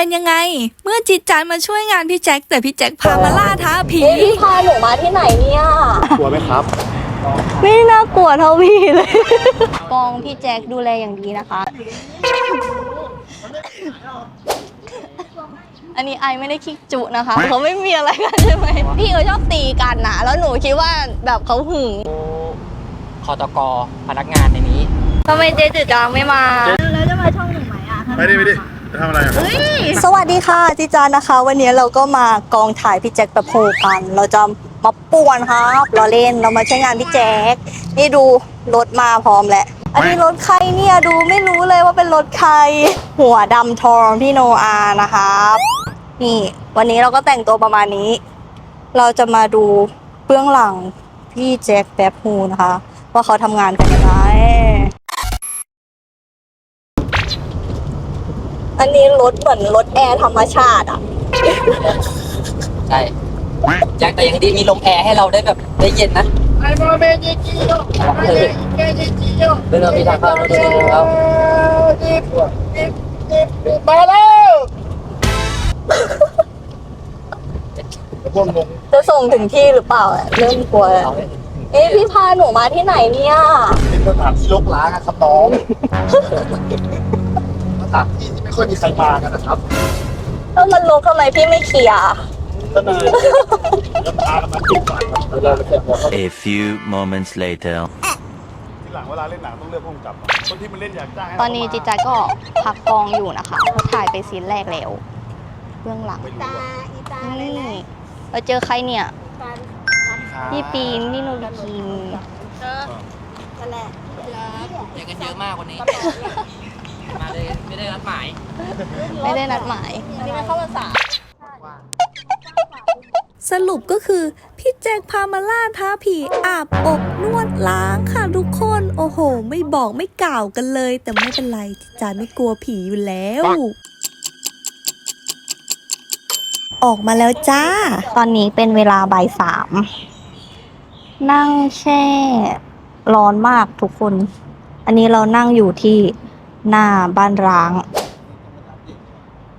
เป็นยังไง เมื่อจิตจันมาช่วยงานพี่แจ็คแต่พี่แจ็คพามาล่าท้าผีเอ๊ะพี่พาหนูมาที่ไหนเนี่ยกลัวไหมครับ ไม่น่ากลัวเท่าพี่เลยกองพี่แจ็คดูแลอย่างดีนะคะ อันนี้ไอไม่ได้คิกจุนะคะเขาไม่มีอะไรกันใช่ไหมพี่เขาชอบตีกันนะแล้วหนูคิดว่าแบบเขาหึงคอตกพนักงานในนี้ทำไมเจจืดจังไม่มา แล้วจะมาช่องหนูไหมอะไปดิไปดิ จะทำอะไรอะสวัสดีค่ะจิจานนะคะ วันนี้เราก็มากองถ่ายพี่แจ็คแบบโพกัน เราจะมาป่วนครับเราเล่นเรามาใช้งานพี่แจ็คนี่ดูรถมาพร้อมแล้วอันนี้รถใครเนี่ยดูไม่รู้เลยว่าเป็นรถใคร หัวดำทองพี่โนอานะครับ นี่ วันนี้เราก็แต่งตัวประมาณนี้ เราจะมาดูเบื้องหลังพี่แจ็คแบบโฮนะคะ ว่าเขาทำงานกันยังไง อันนี้รถเหมือนรถแอร์ธรรมชาติอะ ใช่แจ็คแต่ยังดีมีลมแอร์ให้เราได้แบบได้เย็นนะเดินเรามีทางเข้าเราเดินเข้าพวกงงจะส่งถึงที่หรือเปล่าอะเริ่มกลัวแล้ว เอาเอ๊ะพี่พาหนูมาที่ไหนเนี่ย เป็นสถานที่รกร้างอะครับน้องสถานที่ที่ ไม่ค่อยมีใครมากันนะครับแล้วมันลงทำไมพี่ไม่เคลียร์ก็เลยจะพากันมาติดก่อนครับเวลาเราเก็บหัวเขา A few moments later. ทีหลังเวลาเล่นหนังต้องเลือกผู้กำกับคนที่มันเล่นอยากจ้างให้ตอนนี้จิจาก็พักกองอยู่นะคะเขาถ่ายไปซีนแรกแล้วเบื้องหลังไม่รู้อะนี่เราเจอใครเนี่ยพี่ปีนพี่โนบิคิมเจอกันเยอะมากวันนี้ มาเลยไม่ได้นัดหมายไม่ได้นัดหมายสรุปก็คือพี่แจ็คพามาล่าท้าผีอาบอบนวดล้างค่ะทุกคน โอ้โห ไม่บอกไม่กล่าวกันเลย แต่ไม่เป็นไรจิจานไม่กลัวผีอยู่แล้ว ออกมาแล้วจ้า ตอนนี้เป็นเวลาบ่ายสามนั่งแช่ ร้อนมากทุกคน อันนี้เรานั่งอยู่ที่ หน้าบ้านร้าง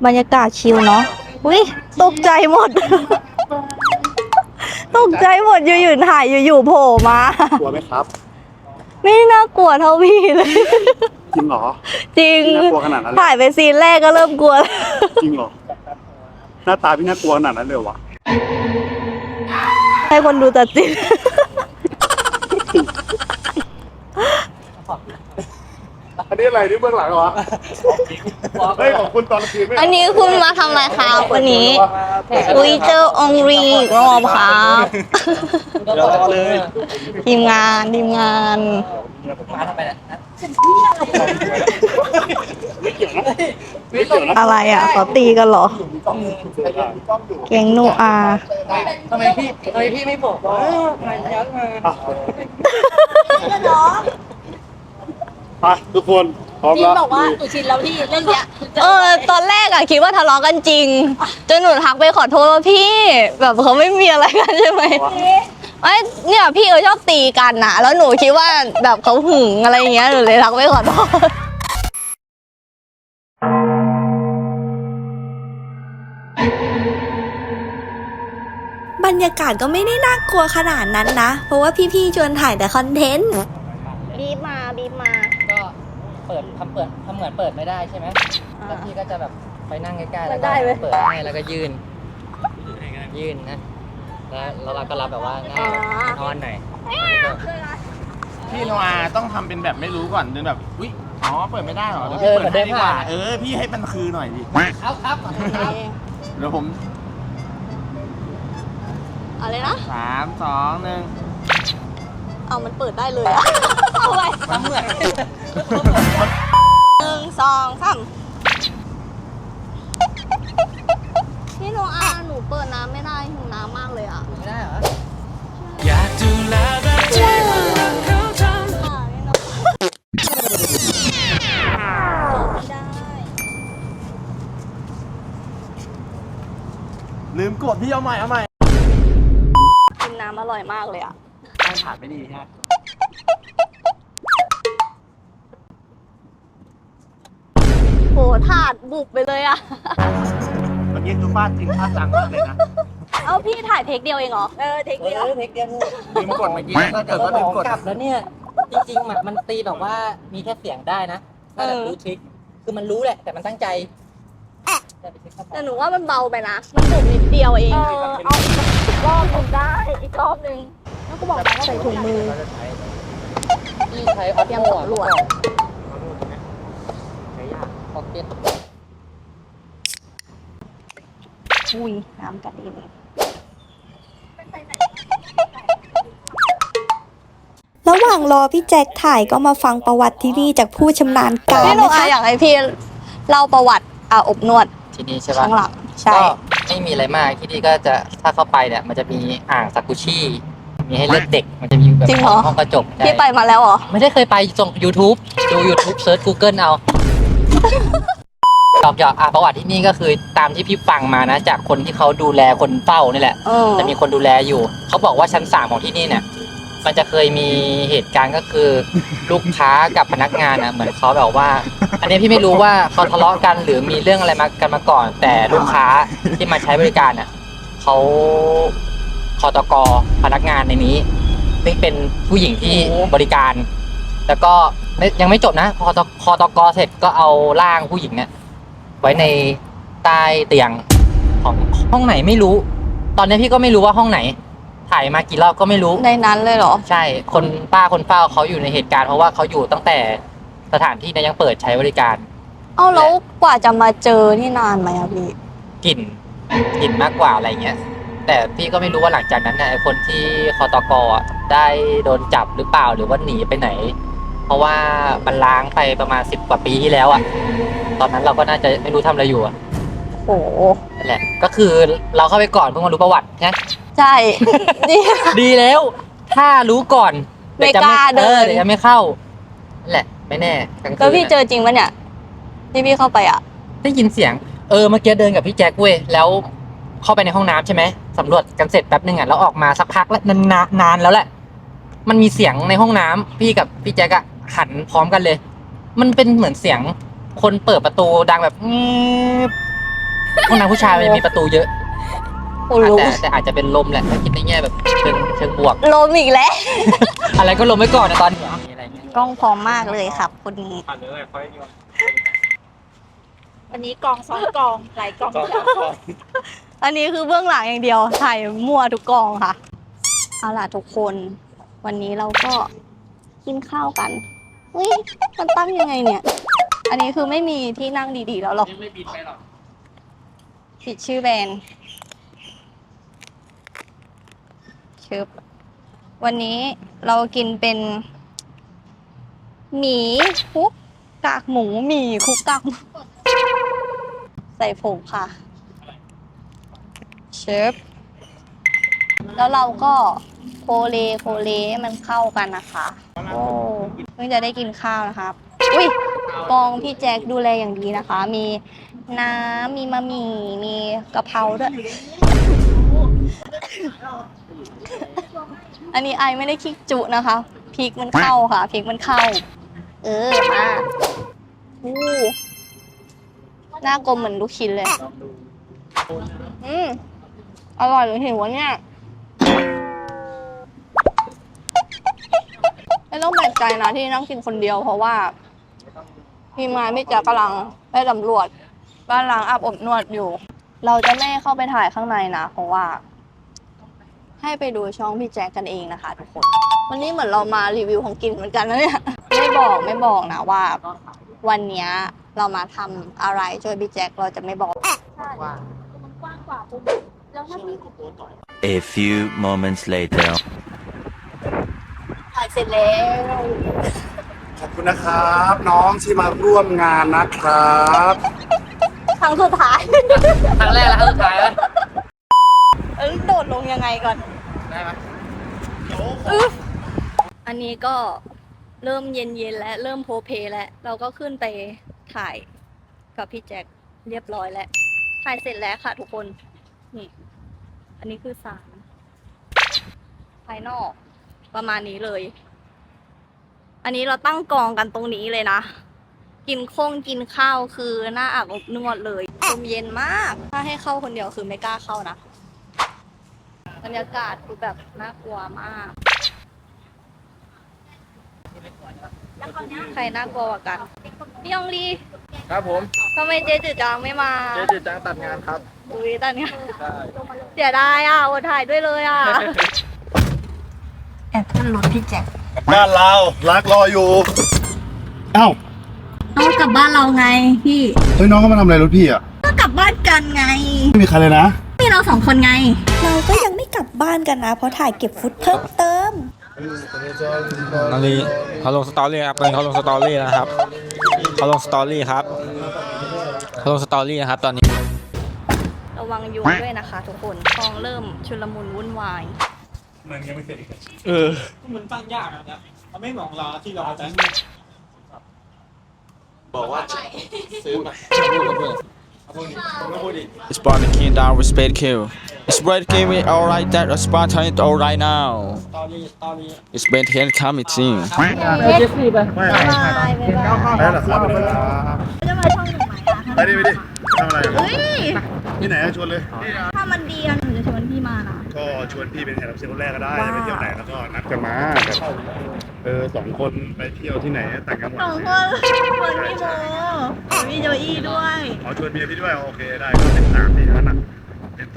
บรรยากาศชิลเนาะอุ้ยตกใจหมด ตกใจหมดอยู่ๆถ่ายอยู่ๆโผล่มา กลัวไหมครับไม่น่ากลัวเท่าพี่เลย จริงเหรอจริง พี่น่ากลัวขนาดนั้นเลยถ่ายไปซีนแรกก็เริ่มกลัวแล้วจริงเหรอหน้าตาพี่น่ากลัวขนาดนั้นเลยเหรอวะให้คนดูตัดสินอั นนี้อะไรนี่เบื้องหลังเหรอเฮ้ยของคุณตอนคืนไม่อันนี้คุณมาทำอะไรครับวันนี้อุ้ยเจอองรีอีกรอบครับรอเลยทีมงานทีมงานมาทำไมนะไม่เกี่ยวนะไม่เกี่ยวนะอะไรอะเขาตีกันเหรอต้องต้องดูเกงโนอาทำไมพี่ทำไมพี่ไม่บอกว่ามาเยอะมาอะ ไปทุกคนพร้อมแล้วเออ ตอนแรกอะคิดว่าทะเลาะกันจริง จนหนูทักไปขอโทษว่าพี่ แบบเขาไม่มีอะไรกันใช่ไหมไอ้ยเนี่ยพี่เขาชอบตีกันนะแล้วหนูคิดว่าแบบเขาหึงอะไรอย่างเงี้ยหนูเลยทักไปขอโทษบรรยากาศก็ไม่ได้น่ากลัวขนาดนั้นนะ เพราะว่าพี่ๆชวนถ่ายแต่คอนเทนต์ บีบมาบีบมาก็ เปิดทำเปิดทำเหมือนเปิดไม่ได้ใช่ไหมแล้วพี่ก็จะแบบไปนั่งใกล้ๆแล้วก็เปิดให้แล้วก็ยื่น ยื่นนะแล้วแล้วเราก็รับแบบว่าหน้านอนหน่อยพี่โนอาต้องทำเป็นแบบไม่รู้ก่อนเดินแบบอุ้ยอ๋อเปิดไม่ได้เหรอเดี๋ยวเอพี่อเปิดให้ดีกว่าเหมือนเดินผ่านเออพี่ให้มันคือหน่อยดิครับครับเดี๋ยวผมอะไรนะ สามสองหนึ่งเอามันเปิดได้เลยอะ เอาไว้ทำเหมือนหนึ่ เอาใหม่เอาใหม่กินน้ำอร่อยมากเลยอะตั้งถาดไม่ดีฮะโหถาดบุบไปเลยอะมื่อกี้คือฟาดจริงฟาดจังมากเลยนะเอาพี่ถ่ายเทคเดียวเองเหรอ เออเทคเอเดียวอเทคเดียวลืมกดเมื่อกี้ถ้าเกิดว่าลืมกดกลับแล้วเนี่ย จริงๆมันมันตีแบบว่ามีแค่เสียงได้นะถ้าแบบรู้ทริคคือมันรู้แหละ แต่มันตั้งใจ แต่ไปเช็คสมองแต่หนูว่ามันเบาไปนะ มันหนุนิดเดียวเองเออเอาอีกรอบหนึ่งได้อีกรอบหนึ่งแล้วก็บอกว่าใส่ถุงมือที่ใช้ออเตรียมโต้สำรวจใช้ยากพ็อกเก็ตอุ้ยน้ำกระเด็นระหว่างรอพี่แจ็คถ่ายก็มาฟังประวัติที่นี่จากผู้ชำนาญการพี่หนูนะอะคะ อยากให้พี่เล่าประวัติอาอบนวด ที่นี่ใช่ปะข้างหลังใช่ ก็ไม่มีอะไรมากที่นี่ก็จะถ้าเข้าไปเนี่ยมันจะมีอ่างซากุชิมีให้เลือกเด็กมันจะมีแบบจริงเหรอ ห้องกระจกใช่พี่ไปมาแล้วเหรอ ไม่ได้เคยไปส่ง YouTube ดู YouTube เซิร์ช Google เอาหยอกหยอกอะประวัติที่นี่ก็คือตามที่พี่ฟังมานะ จากคนที่เขาดูแลคนเฝ้านี่แหละ เออ จะมีคนดูแลอยู่ เขาบอกว่าชั้นสามของที่นี่เนี่ย มันจะเคยมีเหตุการณ์ก็คือ ลูกค้ากับพนักงานอะ เหมือนเขาแบบว่า อันนี้พี่ไม่รู้ว่าเขาทะเลาะกันหรือมีเรื่องอะไรมากันมาก่อน แต่ลูกค้าที่มาใช้บริการอะเขาคอตกพนักงานในนี้ ซึ่งเป็นผู้หญิงที่บริการ แล้วก็ไม่ยังไม่จบนะพอตคอตกเสร็จก็เอาร่างผู้หญิงเนี่ยไว้ในใต้เตียงของห้องไหนไม่รู้ ตอนนี้พี่ก็ไม่รู้ว่าห้องไหน ถ่ายมากี่รอบก็ไม่รู้ ในนั้นเลยเหรอ ใช่ คนป้าคนเฝ้าเขาอยู่ในเหตุการณ์เพราะว่าเขาอยู่ตั้งแต่ สถานที่เนี่ยยังเปิดใช้บริการ เอาแล้วกว่าจะมาเจอนี่นานไหมอะพี่ กลิ่นกลิ่นมากกว่าอะไรเงี้ย แต่พี่ก็ไม่รู้ว่าหลังจากนั้นเนี่ยไอ้คนที่คอตกอะได้โดนจับหรือเปล่าหรือว่าหนีไปไหน เพราะว่ามันล้างไปประมาณสิบกว่าปีที่แล้วอะตอนนั้นเราก็น่าจะไม่รู้ทำอะไรอยู่อะโอ้โหนั่นแหละ ก็คือเราเข้าไปก่อนเพิ่งมารู้ประวัตินะใช่ นี่ ดีแล้ว ถ้ารู้ก่อนไม่ดี๋ยวจะกล้าเดิน ออเดี๋ยวจะไม่เข้านั่นแหละ ไม่แน่กลางคืนแล้วพี่เจน่ะอจริงปะเนี่ยที่พี่เข้าไปอะได้ยินเสียงเออเมื่อกี้เดินกับพี่แจ็คเว้ยแล้วเข้าไปในห้องน้ำใช่ไหมสำรวจกันเสร็จแป๊บนึงอะแล้วออกมาสักพักแล้วนานๆนานแล้วแหละ มันมีเสียงในห้องน้ำพี่กับพี่แจ็คอะหันพร้อมกันเลย มันเป็นเหมือนเสียงคนเปิดประตูดังแบบงีบห้องน้ำผู้ชายมันจะมีประตูเยอะ โอ้รู้แต่แต่อาจจะเป็นลมแหละถ้าคิดในแง่แบบเชิงเชิงบวก ลมอีกแล้ว อะไรก็ลมไว้ก่อนนะตอนนี้อะไรเงี้ย กล้องพร้อมมากเลยครับคนนี้ ผ่านเลยค่อยโยนวันนี้กองซ้อนกองหลายกองอันนี้คือเบื้องหลังอย่างเดียวถ่ายมั่วทุกกองค่ะ เอาล่ะทุกคน วันนี้เราก็กินข้าวกันเฮ้ยมันตั้งยังไงเนี่ย อันนี้คือไม่มีที่นั่งดีๆแล้วหรอก ไม่บิดไปหรอกผิดชื่อแบรนด์ชึบวันนี้เรากินเป็น หมีคุกกากหมูหมีคุกกากหมูใส่ผงค่ะ เชฟ แล้วเราก็โคเลโคเลให้มันเข้ากันนะคะ โอ้เพิ่งจะได้กินข้าวนะครับ อุ้ยกองพี่แจ็คดูแลอย่างดีนะคะ มีน้ำมีมะหมี่มีกะเพราด้วย อันนี้ไอไม่ได้คิกจุนะคะพริกมันเข้าค่ะพริกมันเข้า เออ มาอู้หน้ากลมเหมือนลูกชิ้นเลย อืมอร่อยหรือหิววะเนี่ย ไม่ต้องแปลกใจนะที่นั่งกินคนเดียวเพราะว่าทีมงานพี่แจ๊กกำลังไปสำรวจบ้านล้างอาบอบนวดอยู่ เราจะไม่เข้าไปถ่ายข้างในนะเพราะว่า ให้ไปดูช่องพี่แจ๊กกันเองนะคะทุกคน วันนี้เหมือนเรามารีวิวของกินเหมือนกันนะเนี่ยไม่ บอกไม่บอกนะว่า วันเนี้ยเรามาทำอะไรช่วยพี่แจ๊คเราจะไม่บอกว่ามันกว้างกว่าปุ๊บแล้วถ้ามี A few moments later. ถ่ายเสร็จแล้ว ขอบคุณนะครับ น้องที่มาร่วมงานนะครับ ครั้งสุดท้าย ครั้งแรกและครั้งสุดท้ายไหมเอ้ยโดดลงยังไงก่อน ได้ไหม อันนี้ก็ เริ่มเย็นๆและเริ่มโพเพแล้วเราก็ขึ้นไปถ่ายกับพี่แจ็คเรียบร้อยแล้ว ถ่ายเสร็จแล้วค่ะทุกคน นี่ อันนี้คือสารภายนอก ประมาณนี้เลย อันนี้เราตั้งกองกันตรงนี้เลยนะ กินโค้งกินข้าวคือหน้าอาบอบนวดเลยลมเย็นมาก ถ้าให้เข้าคนเดียวคือไม่กล้าเข้านะ บรรยากาศคือแบบน่ากลัวมาก ใครน่ากลัวกว่ากันพี่ยองลีครับผมทำไมเจ๊จืดจางไม่มา เจ๊จืดจางตัดงานครับอุ้ยตอนเนี้ยเสียดายอะอดถ่ายด้วยเลยอะแอบขึ้นรถพี่แจ็คบ้านเรารักรออยู่ เอ้าเอากลับบ้านเราไงพี่เฮ้ยน้องก็มาทำอะไรรถพี่อะก็กลับบ้านกันไงไม่มีใครเลยนะ พี่เราสองคนไง เราก็ยังไม่กลับบ้านกันนะ เพราะถ่ายเก็บฟุตเพิ่มเติมตอนนี้เขาลงสตอรี่ครับตอนนี้เขาลงสตอรี่นะครับเขาลงสตอรี่ครับเขาลงสตอรี่นะครับตอนนี้ ระวังยุงด้วยนะคะ ทุกคนคลองเริ่มชุลมุนวุ่นวายเออ มันตั้งยากนะมันไม่เหมือนของเราที่เราจะ It's Spartan King down respect kill. It's Red King with alright that a Spartan it alright now. It's Ben Ken coming team. ไม่บ๊ายบายบ๊ายบายได้เหรอครับจะมาช่องหนึ่งไหมอะไปดิไปดิทำอะไรเฮ้ยที่ไหนชวนเลย ถ้ามันดีอะหนูจะชวนพี่มานะก็ชวนพี่เป็นแขกรับเชิญคนแรกก็ได้ไปเที่ยวไหนแล้วก็นัดกันมาเออสองคนไปเที่ยวที่ไหนต่างจังหวัดสองคนชวนพี่โมมีโจอี้ด้วยอ๋อชวนเมียพี่ด้วยโอเคได้ก็เป็นสามที่นั้นอะเป็น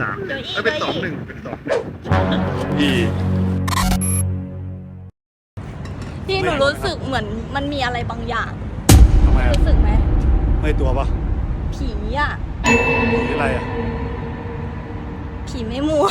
สามเดี๋ยวอีกเอ้ยเป็นสองหนึ่งเป็นสองหนึ่งพี่พี่หนูรู้สึกเหมือนมันมีอะไรบางอย่าง ทำไมอะรู้สึกไหมไม่ตัวปะผีอะหรืออะไรอะ ผีไม่มัว